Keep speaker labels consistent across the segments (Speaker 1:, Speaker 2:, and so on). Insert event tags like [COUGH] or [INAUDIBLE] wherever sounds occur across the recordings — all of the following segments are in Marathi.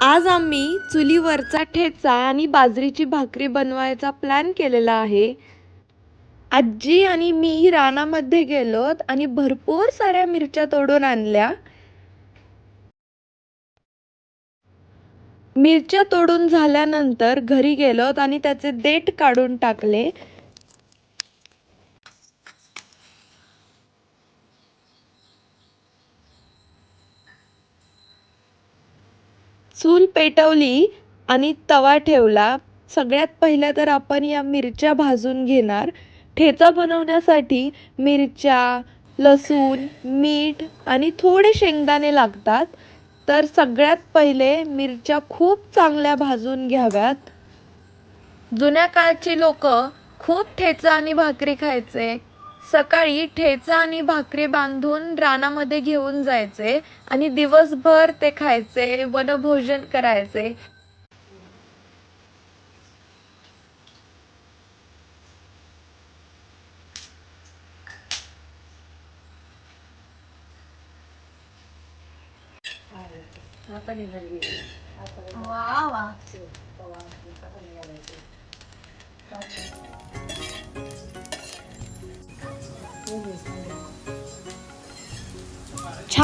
Speaker 1: आज आम्ही चुलीवरचा ठेचा आणि बाजरीची भाकरी बनवायचा प्लॅन केलेला आहे. आजी आणि मी रानामध्ये गेलोत आणि भरपूर साऱ्या मिरच्या तोडून आणल्या. मिरच्या तोडून झाल्यानंतर घरी गेलोत आणि त्याचे देठ काढून टाकले. चूल पेटवली आणि तवा ठेवला. सगळ्यात पहिल्या तर आपण या मिरच्या भाजून घेणार. ठेचा बनवण्यासाठी मिरच्या लसूण मीठ आणि थोडे शेंगदाणे लागतात. तर सगळ्यात पहिले मिरच्या खूप चांगल्या भाजून घ्याव्यात. जुन्या काळची लोक खूप ठेचा आणि भाकरी खायचे. सकाळी ठेचा आणि भाकरी बांधून रानामध्ये घेऊन जायचे आणि दिवसभर ते खायचे वनभोजन करायचे.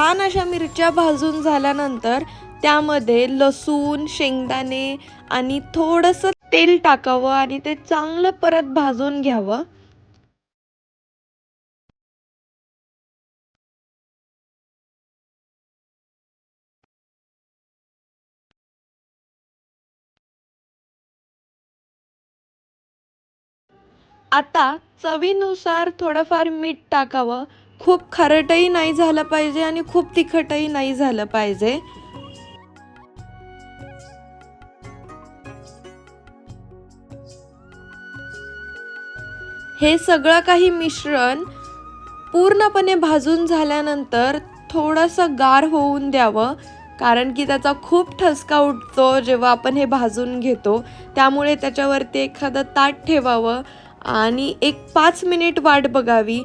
Speaker 1: छान अशा मिरच्या भाजून झाल्यानंतर त्यामध्ये लसूण शेंगदाणे आणि थोडंसं तेल टाकावं आणि ते चांगलं परत भाजून घ्यावं. आता चवीनुसार थोडंफार मीठ टाकावं. खूप खारटही नाही झालं पाहिजे आणि खूप तिखटही नाही झालं पाहिजे. हे सगळं काही मिश्रण पूर्णपणे भाजून झाल्यानंतर थोडंसं गार होऊन द्यावं कारण की त्याचा खूप ठसका उठतो जेव्हा आपण हे भाजून घेतो. त्यामुळे त्याच्यावरती एखादं ताट ठेवावं आणि एक पाच मिनिट वाट बघावी.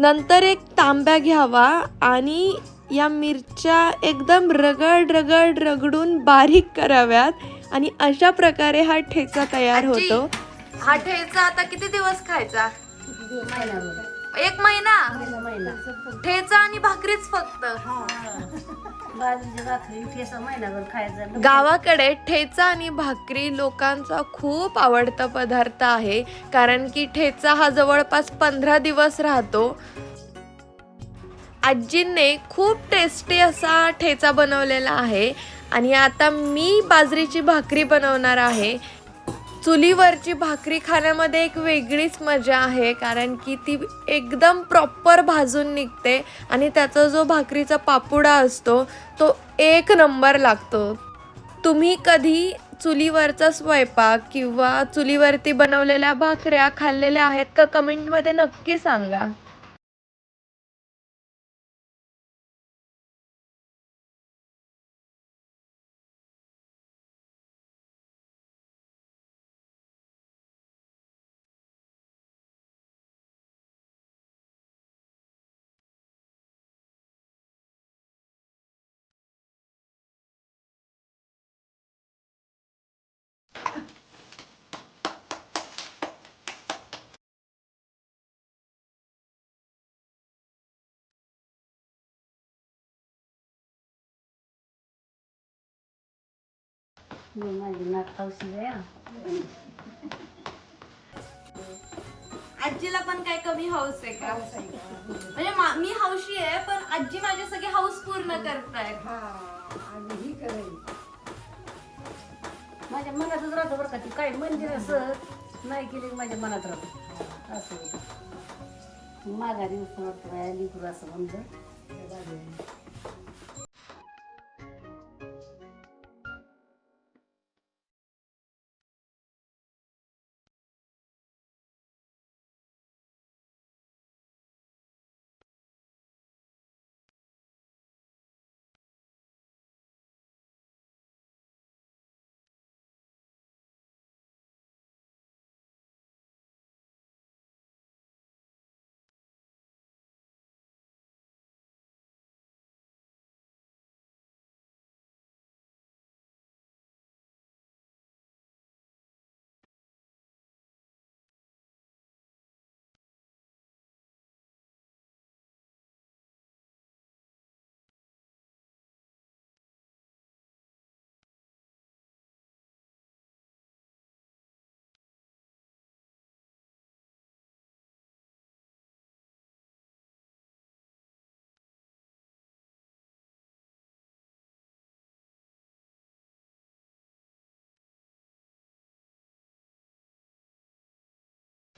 Speaker 1: नंतर एक तांब्या घ्यावा आणि या मिरच्या एकदम रगड रगड रगडून बारीक कराव्यात आणि अशा प्रकारे हा ठेचा तयार होतो.
Speaker 2: हा ठेचा आता किती दिवस खायचा? एक महिना? ठेचा आणि भाकरीच फक्त.
Speaker 3: भाकरी ठेसा महिनाभर खायचा
Speaker 1: गावाकडे ठेचा आणि भाकरी लोकांचा खूप आवडता पदार्थ आहे. कारण की ठेचा हा जवळपास पंधरा दिवस राहतो. आजींनी खूप टेस्टी असा ठेचा बनवलेला आहे. आणि आता मी बाजरीची भाकरी बनवणार आहे. चुलीवरची भाकरी खाण्यामध्ये एक वेगळीच मजा आहे कारण की ती एकदम प्रॉपर भाजून निघते आणि त्याचा जो भाकरीचा पापुडा असतो तो एक नंबर लागतो. तुम्ही कधी चुलीवरचा स्वयंपाक किंवा चुलीवरती बनवलेल्या भाकऱ्या खाल्लेल्या आहेत का? कमेंटमध्ये नक्की सांगा.
Speaker 2: आजीला पण काय कमी हाऊस आहे का? म्हणजे मा- हौशी आहे पण आजी माझे सगळे हाऊस पूर्ण करतायत.
Speaker 3: माझ्या मनातच राहतं बरं का ती काय मंदिर असं नाही केली माझ्या मनात राहतं. असं माघारी असं वाटतं असं म्हणलं.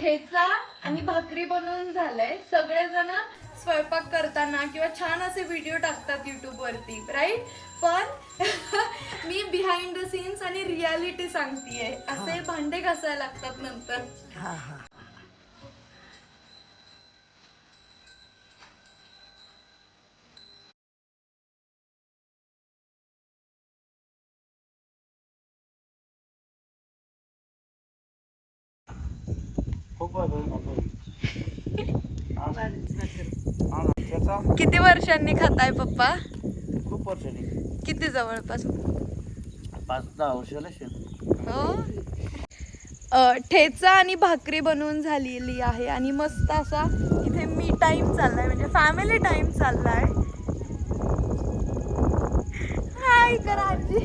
Speaker 2: ठेचा आणि भाकरी बनवून झालंय. सगळेजण स्वयंपाक करताना किंवा छान असे व्हिडिओ टाकतात युट्यूब वरती राईट पण [LAUGHS] मी बिहाइंड द सीन्स आणि रियालिटी सांगतेय. असे भांडे घासायला लागतात नंतर.
Speaker 1: किती वर्षांनी खाताय पप्पा?
Speaker 4: खूप वर्षांनी.
Speaker 1: किती जवळपास?
Speaker 4: पाच दहा असेल.
Speaker 1: हो? ठेचा आणि भाकरी बनवून झालेली आहे आणि मस्त असा इथे मी टाइम चाललाय म्हणजे फॅमिली टाइम चाललाय. हाय करा आजी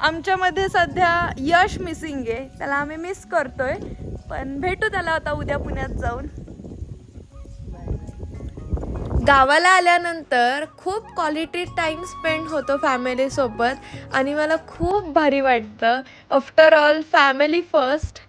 Speaker 1: आमच्यामध्ये सध्या यश मिसिंग आहे त्याला आम्ही मिस करतोय. पण भेटू त्याला आता उद्या पुण्यात जाऊन. गावाला आल्यानंतर खूप क्वालिटी टाईम स्पेंड होतो फॅमिलीसोबत आणि मला खूप भारी वाटतं. After all family first